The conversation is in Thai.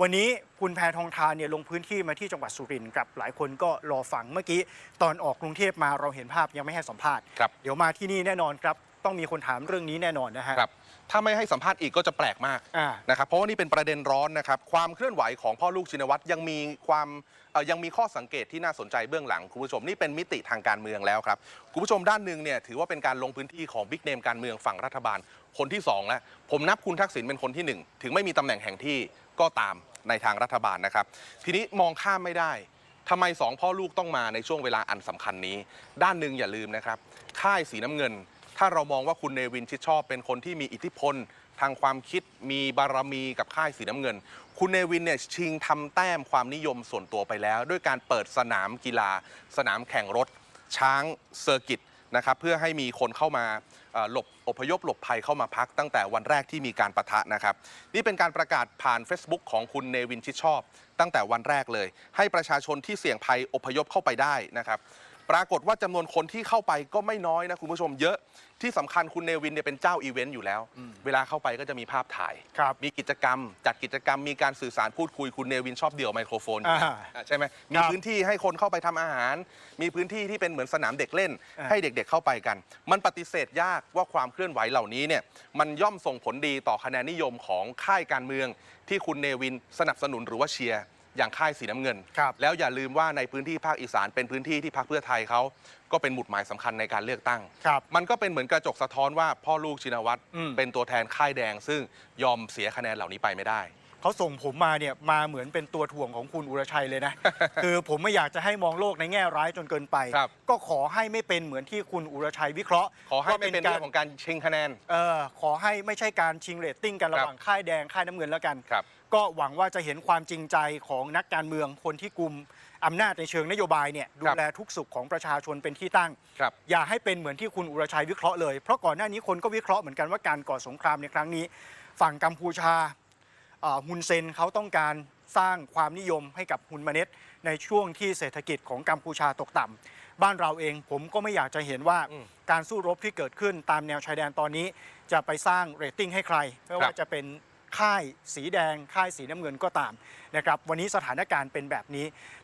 วันนี้คุณแพทองทานเนี่ยลงพื้นที่มาที่จังหวัดสุรินทร์ครับหลายคนก็รอฟังเมื่อกี้ ตอนออกกรุงเทพมาเราเห็นภาพยังไม่ให้สัมภาษณ์ครับเดี๋ยวมาที่นี่แน่นอนครับ ต้องมีคนถามเรื่องนี้แน่นอนนะฮะ ครับถ้าไม่ให้สัมภาษณ์อีกก็จะแปลกมากอ่า นะครับเพราะว่านี่เป็นประเด็นร้อนนะครับความเคลื่อนไหวของพ่อลูกชินวัตรยังมีความเอ่อยังมีข้อสังเกตที่น่าสนใจเบื้องหลังคุณผู้ชมนี่เป็นมิติทางการเมืองแล้วครับคุณผู้ชมด้านหนึ่งเนี่ยถือว่าเป็นการลงพื้นที่ของบิ๊กเนมการเมืองฝั่งรัฐบาลคนที่สองแล้วผมนับคุณทักษิณเป็นคนที่หนึ่งถึงไม่มีตำแหน่งแห่งที่ก็ตามในทางรัฐบาลนะครับ ทีนี้มองข้ามไม่ได้ ทำไมสองพ่อลูกต้องมาในช่วงเวลาอันสำคัญนี้ ด้านหนึ่งอย่าลืมนะครับ ค่ายสีน้ำเงิน ถ้าเรามองว่าคุณเนวินชิดชอบเป็นคนที่มีอิทธิพล ทางความคิดมีบารมีกับค่ายสีน้ำเงิน คุณเนวินเนี่ยชิงทำแต้มความนิยมส่วนตัวไปแล้ว ด้วยการเปิดสนามกีฬา สนามแข่งรถ ช้างเซอร์กิตนะครับเพื่อให้มีคนเข้ามาหลบอพยพหลบภัยเข้ามาพักตั้งแต่วันแรกที่มีการประทะนะครับ นี่เป็นการประกาศผ่าน Facebook ของคุณเนวินชิดชอบ ตั้งแต่วันแรกเลย ให้ประชาชนที่เสี่ยงภัยอพยพเข้าไปได้นะครับ ปรากฏว่าจำนวนคนที่เข้าไปก็ไม่น้อยนะคุณผู้ชมเยอะที่สำคัญคุณเนวินเนี่ยเป็นเจ้าอีเวนต์อยู่แล้ว เวลาเข้าไปก็จะมีภาพถ่ายครับมีกิจกรรม จัดกิจกรรมมีการสื่อสารพูดคุยคุณเนวินชอบเดี่ยวไมโครโฟนอยู่แล้วอ่าอะใช่ไหมมีครับพื้นที่ให้คนเข้าไปทำอาหาร มีพื้นที่ที่เป็นเหมือนสนามเด็กเล่นอ่าให้เด็กๆเข้าไปกัน มันปฏิเสธยากว่าความเคลื่อนไหวเหล่านี้เนี่ยมันย่อมส่งผลดีต่อคะแนนนิยมของค่ายการเมือง ที่คุณเนวินสนับสนุนหรือว่าเชียร์ อย่างค่ายสีน้ำเงิน ครับ แล้วอย่าลืมว่าในพื้นที่ภาคอีสานเป็นพื้นที่ที่พรรคเพื่อไทยเขาก็เป็นหมุดหมายสำคัญในการเลือกตั้ง ครับ มันก็เป็นเหมือนกระจกสะท้อนว่าพ่อลูกชินวัตรอืม เป็นตัวแทนค่ายแดง ซึ่งยอมเสียคะแนนเหล่านี้ไปไม่ได้ เขาส่งผมมาเนี่ยมาเหมือนเป็นตัวถ่วงของคุณอุรชัยเลยนะ คือผมไม่อยากจะให้มองโลกในแง่ร้ายจนเกินไป ครับ ก็ขอให้ไม่เป็นเหมือนที่คุณอุรชัยวิเคราะห์ขอให้ไม่เป็นว่าเรื่องของการชิงคะแนน เออขอให้ไม่ใช่การชิงเรตติ้งกันระครับหว่างค่ายแดงค่ายน้ำเงินแล้วกัน ครับ ก็หวังว่าจะเห็นความจริงใจของนักการเมืองคนที่กลุ่มอำนาจในเชิงนโยบายเนี่ยดูแลทุกสุขของประชาชนเป็นที่ตั้ง ครับ อย่าให้เป็นเหมือนที่คุณอุรชัยวิเคราะห์เลย เพราะก่อนหน้านี้คนก็วิเคราะห์เหมือนกันว่าการก่อสงครามในครั้งนี้ ฝั่งกัมพูชาเอ่อฮุนเซนเขาต้องการสร้างความนิยมให้กับฮุนมาเน็ตในช่วงที่เศรษฐกิจของกัมพูชาตกต่ำบ้านเราเองผมก็ไม่อยากจะเห็นว่าอืมการสู้รบที่เกิดขึ้นตามแนวชายแดนตอนนี้ จะไปสร้างเรตติ้งให้ใครไม่ครัว่าบจะเป็น ค่ายสีแดง ค่ายสีน้ำเงินก็ตามนะครับวันนี้สถานการณ์เป็นแบบนี้